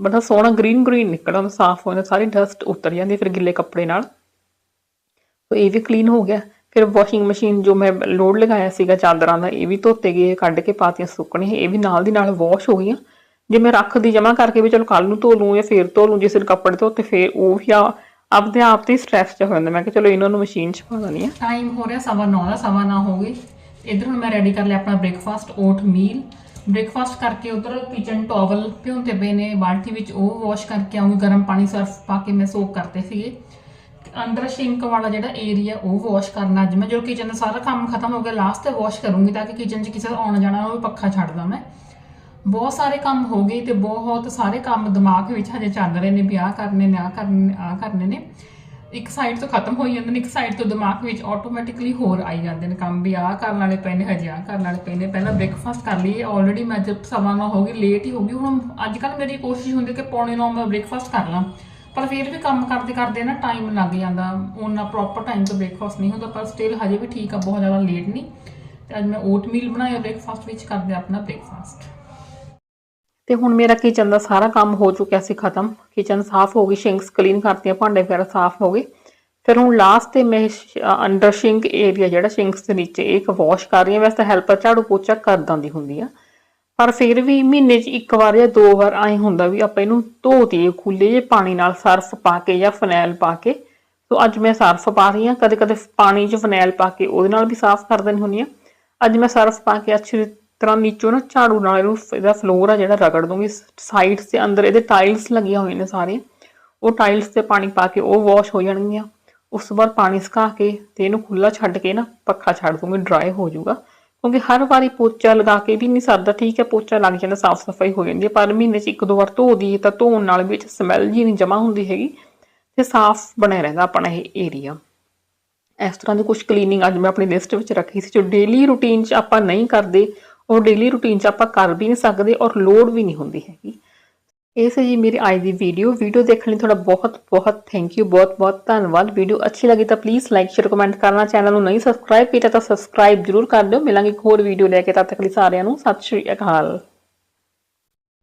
ਬੜਾ ਸੋਹਣਾ ਗ੍ਰੀਨ ਗ੍ਰੀਨ ਨਿਕਲਦਾ ਹੁੰਦਾ ਸਾਫ਼ ਹੋ ਜਾਂਦਾ ਸਾਰੀ ਡਸਟ ਉਤਰ ਜਾਂਦੀ ਫਿਰ ਗਿੱਲੇ ਕੱਪੜੇ ਨਾਲ। ਤੋ ਇਹ ਵੀ ਕਲੀਨ ਹੋ ਗਿਆ। ਫਿਰ ਵਾਸ਼ਿੰਗ ਮਸ਼ੀਨ ਜੋ ਮੈਂ ਲੋਡ ਲਗਾਇਆ ਸੀਗਾ ਚਾਦਰਾਂ ਦਾ, ਇਹ ਵੀ ਧੋਤੇ ਗਏ ਕੱਢ ਕੇ ਪਾਤੀਆਂ ਸੁੱਕਣੇ ਇਹ ਵੀ ਨਾਲ ਦੀ ਨਾਲ ਵਾਸ਼ ਹੋ ਗਈਆਂ। ਜੇ ਮੈਂ ਰੱਖਦੀ ਜਮਾ ਕਰਕੇ ਵੀ ਚਲੋ ਕੱਲ ਨੂੰ ਧੋ ਲੂੰ ਜਾਂ ਫੇਰ ਧੋ ਲੂੰ ਜਿਸ ਦਿਨ ਕੱਪੜੇ ਧੋਤੇ ਫੇਰ ਉਹ ਵੀ ਆ, ਆਪਦੇ ਆਪ ਤੇ ਸਟ੍ਰੈਸ ਚ ਹੋ ਜਾਂਦਾ। ਮੈਂ ਕਿਹਾ ਚਲੋ ਇਹਨਾਂ ਨੂੰ ਮਸ਼ੀਨ ਚ ਪਾ ਦਨੀ ਆ ਟਾਈਮ ਹੋ ਰਿਹਾ ਸਵਾ ਨੌ ਦਾ, ਸਵਾ ਨਾ ਹੋ ਗਏ ਇਧਰ ਹੁਣ ਮੈਂ ਰੈਡੀ ਕਰ ਲਿਆ ਆਪਣਾ ਬ੍ਰੇਕਫਾਸਟ ਓਟ ਮੀਲ ਬ੍ਰੇਕਫਾਸਟ ਕਰਕੇ ਉਧਰ ਕਿਚਨ ਟਾਵਲ ਭਿਉਂਤੇ ਪਏ ਨੇ, ਬਾਲਟੀ ਵਿੱਚ ਉਹ ਵਾਸ਼ ਕਰਕੇ ਆਉਂਗੀ, ਗਰਮ ਪਾਣੀ ਸਰਫ ਪਾ ਕੇ ਮੈਂ ਸੋਕ ਕਰਤੇ ਸੀਗੇ। ਅੰਦਰ ਸ਼ਿੰਕ ਵਾਲਾ ਜਿਹੜਾ ਏਰੀਆ ਉਹ ਵਾਸ਼ ਕਰਨਾ ਅੱਜ ਮੈਂ। ਜਦੋਂ ਕਿਚਨ ਦਾ ਸਾਰਾ ਕੰਮ ਖਤਮ ਹੋ ਗਿਆ ਲਾਸਟ ਤੇ ਵਾਸ਼ ਕਰੂੰਗੀ ਤਾਂ ਕਿ ਕਿਚਨ 'ਚ ਕਿਸੇ ਦਾ ਆਉਣਾ ਜਾਣਾ ਉਹ ਵੀ ਪੱਖਾ ਛੱਡਦਾ ਮੈਂ। ਬਹੁਤ ਸਾਰੇ ਕੰਮ ਹੋ ਗਏ ਤੇ ਬਹੁਤ ਸਾਰੇ ਕੰਮ ਦਿਮਾਗ ਵਿੱਚ ਹਜੇ ਚੱਲ ਰਹੇ ਨੇ ਵੀ ਆਹ ਕਰਨੇ ਨੇ, ਆਹ ਕਰਨੇ ਆਹ ਕਰਨੇ ਨੇ। ਇੱਕ ਸਾਈਡ ਤੋਂ ਖਤਮ ਹੋਈ ਜਾਂਦੇ ਨੇ, ਇੱਕ ਸਾਈਡ ਤੋਂ ਦਿਮਾਗ ਵਿੱਚ ਆਟੋਮੈਟਿਕਲੀ ਹੋਰ ਆਈ ਜਾਂਦੇ ਨੇ ਕੰਮ ਵੀ ਆਹ ਕਰਨ ਵਾਲੇ ਪਏ ਨੇ, ਹਜੇ ਆਹ ਕਰਨ ਵਾਲੇ ਪਏ ਨੇ। ਪਹਿਲਾਂ ਬ੍ਰੇਕਫਾਸਟ ਕਰ ਲਈਏ ਆਲਰੇਡੀ ਮੈਂ ਜਦ ਸਵਾ ਨੌ ਹੋ ਗਈ ਲੇਟ ਹੀ ਹੋ ਗਈ। ਹੁਣ ਅੱਜ ਕੱਲ ਮੇਰੀ ਕੋਸ਼ਿਸ਼ ਹੁੰਦੀ ਕਿ ਪੌਣੇ ਨੌ ਮੈਂ ਬ੍ਰੇਕਫਾਸਟ ਕਰ ਲਾਂ। ਪਰ ਫਿਰ ਵੀ ਕੰਮ ਕਰਦੇ ਕਰਦੇ ਨਾ ਟਾਈਮ ਲੱਗ ਜਾਂਦਾ। ਉਹਨਾਂ ਪ੍ਰੋਪਰ ਟਾਈਮ ਤੋਂ ਬ੍ਰੇਕਫਾਸਟ ਨਹੀਂ ਹੁੰਦਾ, ਪਰ ਸਟਿਲ ਹਜੇ ਵੀ ਠੀਕ ਆ, ਬਹੁਤ ਜ਼ਿਆਦਾ ਲੇਟ ਨਹੀਂ। ਤੇ ਅੱਜ ਮੈਂ ਓਟ ਮੀਲ ਬਣਾਇਆ ਬ੍ਰੇਕਫਾਸਟ ਵਿੱਚ, ਕਰਦੇ ਆਪਣਾ ਬ੍ਰੇਕਫਾਸਟ ਤੇ ਹੁਣ ਮੇਰਾ ਕਿਚਨ ਦਾ ਸਾਰਾ ਕੰਮ ਹੋ ਚੁੱਕਿਆ ਸੀ ਖਤਮ। ਕਿਚਨ ਸਾਫ਼ ਹੋ ਗਈ ਸ਼ਿੰਕਸ ਕਲੀਨ ਕਰਤੀਆਂ, ਭਾਂਡੇ ਵਗੈਰਾ ਸਾਫ਼ ਹੋ ਗਏ। ਫਿਰ ਹੁਣ ਲਾਸਟ ਤੇ ਮੈਂ ਅੰਡਰ ਸ਼ਿੰਕ ਏਰੀਆ ਜਿਹੜਾ ਸ਼ਿੰਕਸ ਦੇ ਨੀਚੇ ਇੱਕ ਵਾਸ਼ ਕਰ ਰਹੀ ਹਾਂ। ਵੈਸੇ ਹੈਲਪਰ ਝਾੜੂ ਪੋਚਾ ਕਰ ਦਿੰਦੀ ਹੁੰਦੀ ਆ। ਪਰ ਫਿਰ ਵੀ ਮਹੀਨੇ 'ਚ ਇੱਕ ਵਾਰ ਜਾਂ ਦੋ ਵਾਰ ਐਂ ਹੁੰਦਾ ਵੀ ਆਪਾਂ ਇਹਨੂੰ ਧੋ ਦਈਏ ਖੁੱਲੇ ਜਿਹੇ ਪਾਣੀ ਨਾਲ ਸਰਫ ਪਾ ਕੇ ਜਾਂ ਫਨੈਲ ਪਾ ਕੇ। ਸੋ ਅੱਜ ਮੈਂ ਸਰਫ ਪਾ ਰਹੀ ਹਾਂ। ਕਦੇ ਕਦੇ ਪਾਣੀ 'ਚ ਫਨੈਲ ਪਾ ਕੇ ਉਹਦੇ ਨਾਲ ਵੀ ਸਾਫ਼ ਕਰ ਦਿੰਦੀ ਹੁੰਦੀ ਹਾਂ। ਅੱਜ ਮੈਂ ਸਰਫ ਪਾ ਕੇ ਅੱਛੀ ਤਰ੍ਹਾਂ ਨੀਚੋਂ ਨਾ ਝਾੜੂ ਨਾਲ ਇਹਨੂੰ ਇਹਦਾ ਫਲੋਰ ਆ ਜਿਹੜਾ ਰਗੜ ਦੂੰਗੀ। ਸਾਈਡਸ ਦੇ ਅੰਦਰ ਇਹਦੇ ਟਾਈਲਸ ਲੱਗੀਆਂ ਹੋਈਆਂ ਨੇ ਸਾਰੇ ਉਹ ਟਾਈਲਸ ਤੇ ਪਾਣੀ ਪਾ ਕੇ ਉਹ ਵਾਸ਼ ਹੋ ਜਾਣਗੀਆਂ। ਉਸ ਤੋਂ ਬਾਅਦ ਪਾਣੀ ਸੁਕਾ ਕੇ ਤੇ ਇਹਨੂੰ ਖੁੱਲਾ ਛੱਡ ਕੇ ਨਾ ਪੱਖਾ ਛੱਡ ਦੂੰਗੀ ਡਰਾਈ ਹੋ ਜਾਊਗਾ। ਕਿਉਂਕਿ ਹਰ ਵਾਰੀ ਪੋਚਾ ਲਗਾ ਕੇ ਵੀ ਨਹੀਂ ਸਰਦਾ, ਠੀਕ ਹੈ, ਪੋਚਾ ਲੱਗ ਜਾਂਦਾ ਸਾਫ਼ ਸਫ਼ਾਈ ਹੋ ਜਾਂਦੀ ਹੈ, ਪਰ ਮਹੀਨੇ 'ਚ ਇੱਕ ਦੋ ਵਾਰ ਧੋ ਦੀ ਤਾਂ ਧੋਣ ਨਾਲ ਵਿੱਚ ਸਮੈਲ ਜੀ ਨਹੀਂ ਜਮਾ ਹੁੰਦੀ ਹੈਗੀ ਤੇ ਸਾਫ਼ ਬਣਿਆ ਰਹਿੰਦਾ ਆਪਣਾ ਇਹ ਏਰੀਆ ਇਸ ਤਰ੍ਹਾਂ ਦੀ ਕੁਝ ਕਲੀਨਿੰਗ ਅੱਜ ਮੈਂ ਆਪਣੀ ਲਿਸਟ ਵਿੱਚ ਰੱਖੀ ਸੀ, ਜੋ ਡੇਲੀ ਰੂਟੀਨ 'ਚ ਆਪਾਂ ਨਹੀਂ ਕਰਦੇ। ਉਹ ਡੇਲੀ ਰੂਟੀਨ 'ਚ ਆਪਾਂ ਕਰ ਵੀ ਨਹੀਂ ਸਕਦੇ ਔਰ ਲੋਡ ਵੀ ਨਹੀਂ ਹੁੰਦੀ ਹੈਗੀ। ਇਹ ਸੀ ਜੀ ਮੇਰੀ ਅੱਜ ਦੀ ਵੀਡੀਓ ਵੀਡੀਓ ਦੇਖਣ ਲਈ ਤੁਹਾਡਾ ਬਹੁਤ ਬਹੁਤ ਥੈਂਕ ਯੂ ਬਹੁਤ ਬਹੁਤ ਧੰਨਵਾਦ। ਵੀਡੀਓ ਅੱਛੀ ਲੱਗੀ ਤਾਂ ਪਲੀਜ਼ ਲਾਈਕ ਸ਼ੇਅਰ ਕਮੈਂਟ ਕਰਨਾ। ਚੈਨਲ ਨੂੰ ਨਹੀਂ ਸਬਸਕ੍ਰਾਈਬ ਕੀਤਾ ਤਾਂ ਸਬਸਕ੍ਰਾਈਬ ਜ਼ਰੂਰ ਕਰ ਦਿਓ। ਮਿਲਾਂਗੇ ਇੱਕ ਹੋਰ ਵੀਡੀਓ ਲੈ ਕੇ। ਤਦ ਤੱਕ ਲਈ ਸਾਰਿਆਂ ਨੂੰ ਸਤਿ ਸ਼੍ਰੀ ਅਕਾਲ।